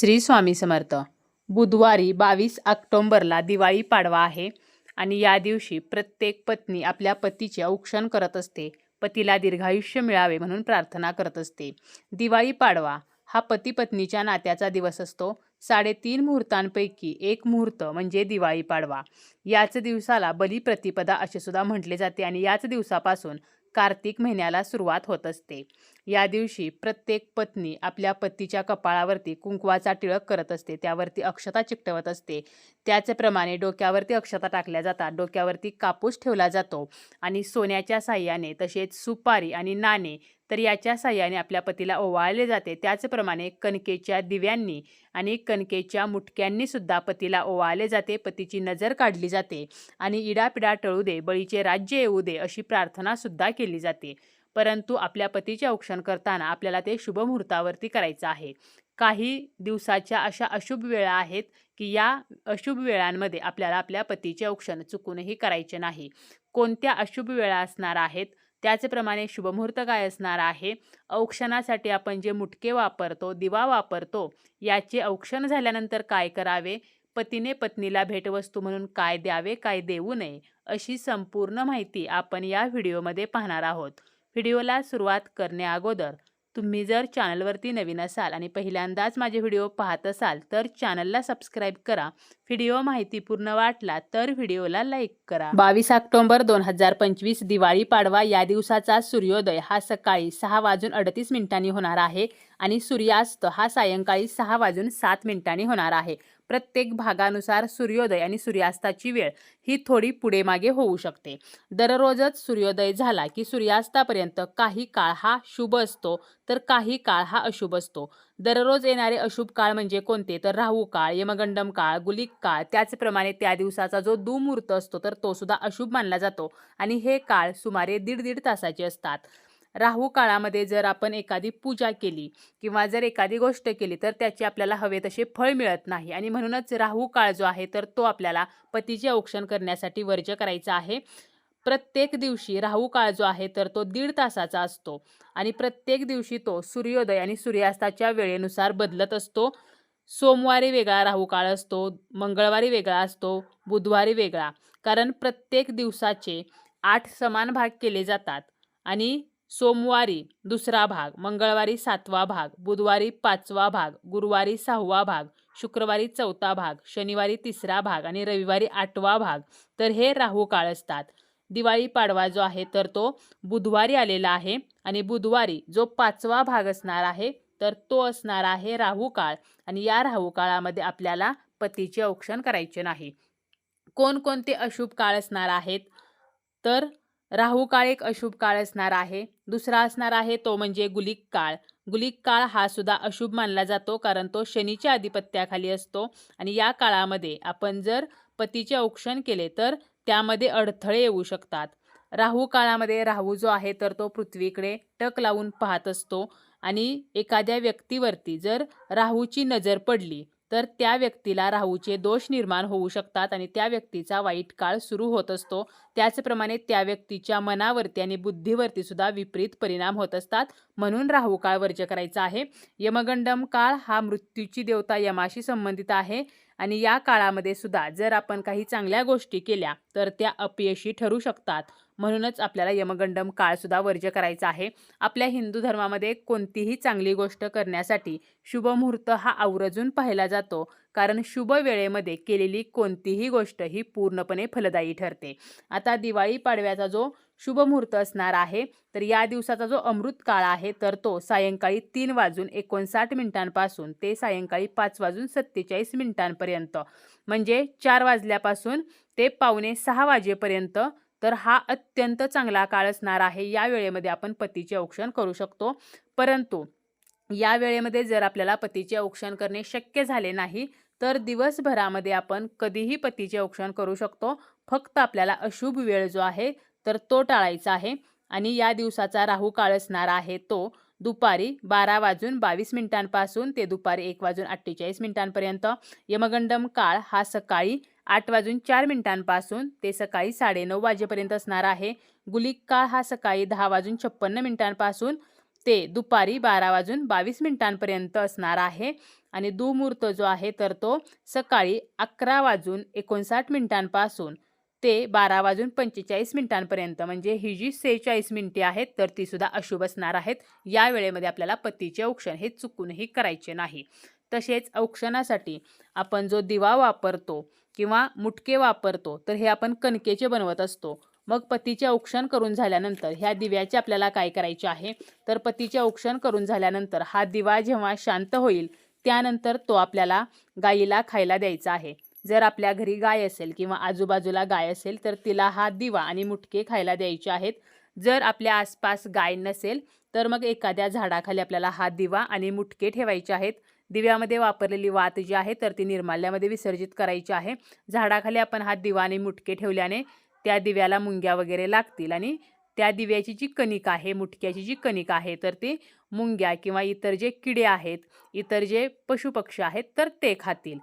श्री स्वामी समर्थ. बुधवारी बावीस ऑक्टोंबरला दिवाळी पाडवा आहे आणि या दिवशी प्रत्येक पत्नी आपल्या पतीचे औक्षण करत असते. पतीला दीर्घायुष्य मिळावे म्हणून प्रार्थना करत असते. दिवाळी पाडवा हा पती पत्नीच्या नात्याचा दिवस असतो. साडेतीन मुहूर्तांपैकी एक मुहूर्त म्हणजे दिवाळी पाडवा. याच दिवसाला बलिप्रतिपदा असे सुद्धा म्हटले जाते आणि याच दिवसापासून कार्तिक महिन्याला सुरुवात होत असते. या दिवशी प्रत्येक पत्नी आपल्या पतीच्या कपाळावरती कुंकवाचा टिळक करत असते. त्यावरती अक्षता चिकटवत असते. त्याचप्रमाणे डोक्यावरती अक्षता टाकल्या जातात. डोक्यावरती कापूस ठेवला जातो. आणि सोन्याच्या साह्याने तसेच सुपारी आणि नाणे तर याच्या साह्याने आपल्या पतीला ओवाळले जाते. त्याचप्रमाणे कणकेच्या दिव्यांनी आणि कणकेच्या मुटक्यांनी सुद्धा पतीला ओवाळले जाते. पतीची नजर काढली जाते आणि इडापिडा टळू दे बळीचे राज्य येऊ दे अशी प्रार्थना सुद्धा केली जाते. परंतु आपल्या पतीचे औक्षण करताना आपल्याला ते शुभ मुहूर्तावरती करायचं आहे. काही दिवसाच्या अशा अशुभ वेळा आहेत की या अशुभ वेळांमध्ये आपल्याला आपल्या पतीचे औक्षण चुकूनही करायचे नाही. कोणत्या अशुभ वेळा असणार आहेत? त्याचप्रमाणे शुभमुहूर्त काय असणार आहे? औक्षणासाठी आपण जे मुटके वापरतो दिवा वापरतो याचे औक्षण झाल्यानंतर काय करावे? पतीने पत्नीला भेटवस्तू म्हणून काय द्यावे काय देऊ नये अशी संपूर्ण माहिती आपण या व्हिडिओमध्ये पाहणार आहोत. व्हिडिओला सुरुवात करण्याअगोदर तुम्ही जर चॅनलवरती नवीन असाल आणि पहिल्यांदाच माझे व्हिडिओ पाहत असाल तर चॅनलला सबस्क्राईब करा. व्हिडिओ माहितीपूर्ण वाटला तर व्हिडिओला लाईक करा. बावीस ऑक्टोंबर दोन हजार पंचवीस दिवाळी पाडवा या दिवसाचा सूर्योदय. हा सकाळी सहा वाजून अडतीस मिनिटांनी होणार आहे आणि सूर्यास्त हा सायंकाळी सहा वाजून सात मिनिटांनी होणार आहे. प्रत्येक भागानुसार सूर्योदय आणि सूर्यास्ताची वेळ ही थोडी पुढे मागे होऊ शकते. दररोजच सूर्योदय झाला की सूर्यास्तापर्यंत काही काळ हा शुभ असतो तर काही काळ हा अशुभ असतो. दररोज येणारे अशुभ काळ म्हणजे कोणते? तर राहू काळ यमगंडम काळ गुलिक काळ. त्याचप्रमाणे त्या दिवसाचा जो दुमूर्त असतो तर तो सुद्धा अशुभ मानला जातो. आणि हे काळ सुमारे दीड दीड तासाचे असतात. राहू काळामध्ये जर आपण एखादी पूजा केली किंवा जर एखादी गोष्ट केली तर त्याचे आपल्याला हवे तसे फळ मिळत नाही. आणि म्हणूनच राहू काळ जो आहे तर तो आपल्याला पतीचे औक्षण करण्यासाठी वर्ज करायचा आहे. प्रत्येक दिवशी राहू काळ जो आहे तर तो दीड तासाचा असतो. आणि प्रत्येक दिवशी तो सूर्योदय आणि सूर्यास्ताच्या वेळेनुसार बदलत असतो. सोमवारी वेगळा राहू काळ असतो मंगळवारी वेगळा असतो बुधवारी वेगळा. कारण प्रत्येक दिवसाचे आठ समान भाग केले जातात. आणि सोमवारी दुसरा भाग मंगळवारी सातवा भाग बुधवारी पाचवा भाग गुरुवारी सहावा भाग शुक्रवारी चौथा भाग शनिवारी तिसरा भाग आणि रविवारी आठवा भाग. तर हे राहू काळ असतात. दिवाळी पाडवा जो आहे तर तो बुधवारी आलेला आहे आणि बुधवारी जो पाचवा भाग असणार आहे तर तो असणार आहे राहू काळ. आणि या राहू काळामध्ये आपल्याला पतीचे औक्षण करायचे नाही. कोणकोणते अशुभ काळ असणार आहेत? तर राहू काळ एक अशुभ काळ असणार आहे. दुसरा असणार आहे तो म्हणजे गुलिक काळ. गुलिक काळ हा सुद्धा अशुभ मानला जातो कारण तो शनीच्या अधिपत्याखाली असतो आणि या काळामध्ये आपण जर पतीचे औक्षण केले तर त्यामध्ये अडथळे येऊ शकतात. राहू काळामध्ये राहू जो आहे तर तो पृथ्वीकडे टक लावून पाहत असतो आणि एखाद्या व्यक्तीवरती जर राहूची नजर पडली तर त्या व्यक्तीला राहूचे दोष निर्माण होऊ शकतात आणि त्या व्यक्तीचा वाईट काळ सुरू होत असतो. त्याचप्रमाणे त्या व्यक्तीच्या मनावरती आणि बुद्धीवरती सुद्धा विपरीत परिणाम होत असतात. म्हणून राहू काळ वर्ज करायचा आहे. यमगंडम काळ हा मृत्यूची देवता यमाशी संबंधित आहे आणि या काळामध्ये सुद्धा जर आपण काही चांगल्या गोष्टी केल्या तर त्या अपयशी ठरू शकतात. म्हणूनच आपल्याला यमगंडम काळसुद्धा वर्ज्य करायचा आहे. आपल्या हिंदू धर्मामध्ये कोणतीही चांगली गोष्ट करण्यासाठी शुभमुहूर्त हा आवर्जून पाहिला जातो. कारण शुभ वेळेमध्ये केलेली कोणतीही गोष्ट ही पूर्णपणे फलदायी ठरते. आता दिवाळी पाडव्याचा जो शुभ मुहूर्त असणार आहे तर या दिवसाचा जो अमृत काळ आहे तर तो सायंकाळी तीन वाजून एकोणसाठ मिनिटांपासून ते सायंकाळी पाच वाजून सत्तेचाळीस मिनिटांपर्यंत. म्हणजे चार वाजल्यापासून ते पावणे सहा वाजेपर्यंत तर हा अत्यंत चांगला काळ असणार आहे. या वेळेमध्ये आपण पतीचे औक्षण करू शकतो. परंतु या वेळेमध्ये जर आपल्याला पतीचे औक्षण करणे शक्य झाले नाही तर दिवसभरामध्ये आपण कधीही पतीचे औक्षण करू शकतो. फक्त आपल्याला अशुभ वेळ जो आहे तर तो टाळायचा आहे. आणि या दिवसाचा राहू काळ असणार आहे तो दुपारी बारा वाजून बावीस मिनिटांपासून ते दुपारी एक वाजून अठ्ठेचाळीस मिनिटांपर्यंत. यमगंडम काळ हा सकाळी आठ वाजून चार मिनिटांपासून ते सकाळी साडेनऊ वाजेपर्यंत असणार आहे. गुलिक काळ हा सकाळी दहा वाजून छप्पन्न मिनिटांपासून ते दुपारी बारा वाजून बावीस मिनिटांपर्यंत असणार आहे. आणि दुमुहूर्त जो आहे तर तो सकाळी अकरा वाजून एकोणसाठ मिनिटांपासून ते बारा वाजून पंचेचाळीस मिनिटांपर्यंत म्हणजे ही जी सेहेचाळीस मिनिटे आहेत तर ती सुद्धा अशुभ असणार आहेत. या वेळेमध्ये आपल्याला पतीचे औक्षण हे चुकूनही करायचे नाही. तसेच औक्षणासाठी आपण जो दिवा वापरतो किंवा मुटके वापरतो तर हे आपण कणकेचे बनवत असतो. मग पतीचे औक्षण करून झाल्यानंतर ह्या दिव्याचे आपल्याला काय करायचे आहे? तर पतीचे औक्षण करून झाल्यानंतर हा दिवा जेव्हा शांत होईल त्यानंतर तो आपल्याला गाईला खायला द्यायचा आहे. जर आपल्या घरी गाय असेल किंवा आजूबाजूला गाय असेल तर तिला हा दिवा आणि मुटके खायला द्यायचे आहेत. जर आपल्या आसपास गाय नसेल तर मग एखाद्या झाडाखाली आपल्याला हा दिवा आणि मुटके ठेवायचे आहेत. दिव्यामध्ये वापरलेली वात जी आहे तर ती निर्माल्यामध्ये विसर्जित करायची आहे. झाडाखाली आपण हा दिवा आणि मुटके ठेवल्याने त्या दिव्याला मुंग्या वगैरे लागतील आणि त्या दिव्याची जी कणिक आहे मुटक्याची जी कणिक आहे तर ती मुंग्या किंवा इतर जे किडे आहेत इतर जे पशुपक्षी आहेत तर ते खातील.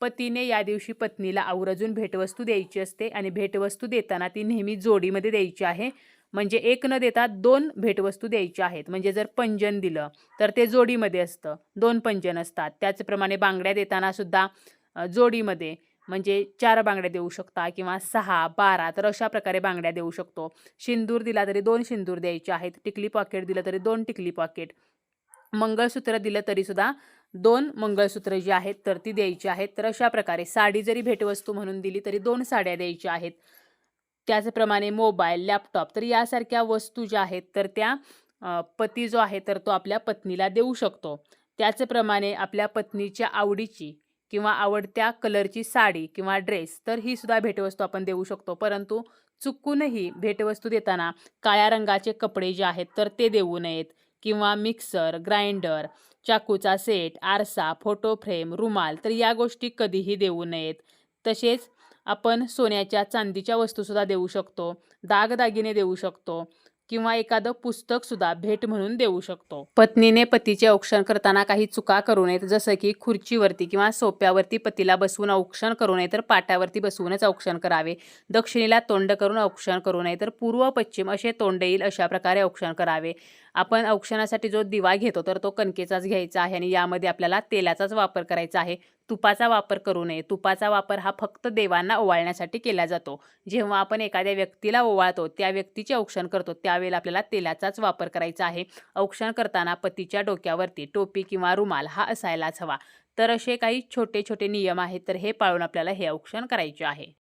पतीने या दिवशी पत्नीला आवर्जून भेटवस्तू द्यायची असते आणि भेटवस्तू देताना ती नेहमी जोडीमध्ये द्यायची आहे. म्हणजे एक न देता दोन भेटवस्तू द्यायच्या आहेत. म्हणजे जर पंजन दिलं तर ते जोडीमध्ये असतं. दोन पंजन असतात. त्याचप्रमाणे बांगड्या देताना सुद्धा जोडीमध्ये म्हणजे चार बांगड्या देऊ शकता किंवा सहा बारा तर अशा प्रकारे बांगड्या देऊ शकतो. शिंदूर दिला तरी दोन शिंदूर द्यायचे आहेत. टिकली पॉकेट दिलं तरी दोन टिकली पॉकेट मंगळसूत्र दिलं तरीसुद्धा दोन मंगळसूत्र जी आहेत तर ती द्यायची आहेत. तर अशा प्रकारे साडी जरी भेटवस्तू म्हणून दिली तरी दोन साड्या द्यायच्या आहेत. त्याचप्रमाणे मोबाईल लॅपटॉप तर यासारख्या वस्तू ज्या आहेत तर त्या पती जो आहे तर तो आपल्या पत्नीला देऊ शकतो. त्याचप्रमाणे आपल्या पत्नीच्या आवडीची किंवा आवडत्या कलरची साडी किंवा ड्रेस तर ही सुद्धा भेटवस्तू आपण देऊ शकतो. परंतु चुकूनही भेटवस्तू देताना काळ्या रंगाचे कपडे जे आहेत तर ते देऊ नयेत. किंवा मिक्सर ग्राइंडर चाकूचा सेट आरसा फोटो फ्रेम रुमाल तर या गोष्टी कधीही देऊ नयेत. तसेच आपण सोन्याच्या चांदीच्या वस्तूसुद्धा देऊ शकतो दागदागिने देऊ शकतो किंवा एखादं पुस्तकसुद्धा भेट म्हणून देऊ शकतो. पत्नीने पतीचे औक्षण करताना काही चुका करू नयेत जसं की खुर्चीवरती किंवा सोप्यावरती पतीला बसवून औक्षण करू नये तर पाटावरती बसवूनच औक्षण करावे. दक्षिणेला तोंड करून औक्षण करू नये तर पूर्व पश्चिम असे तोंड येईल अशा प्रकारे औक्षण करावे. आपण औक्षणासाठी जो दिवा घेतो तर तो कणकेचाच घ्यायचा आहे आणि यामध्ये आपल्याला तेलाचाच वापर करायचा आहे. तुपाचा वापर करू नये. तुपाचा वापर हा फक्त देवांना ओवाळण्यासाठी केला जातो. जेव्हा आपण एखाद्या व्यक्तीला ओवाळतो त्या व्यक्तीचे औक्षण करतो त्यावेळेला आपल्याला तेलाचाच वापर करायचा आहे. औक्षण करताना पतीच्या डोक्यावरती टोपी किंवा रुमाल हा असायलाच हवा. तर असे काही छोटे छोटे नियम आहेत तर हे पाळून आपल्याला हे औक्षण करायचे आहे.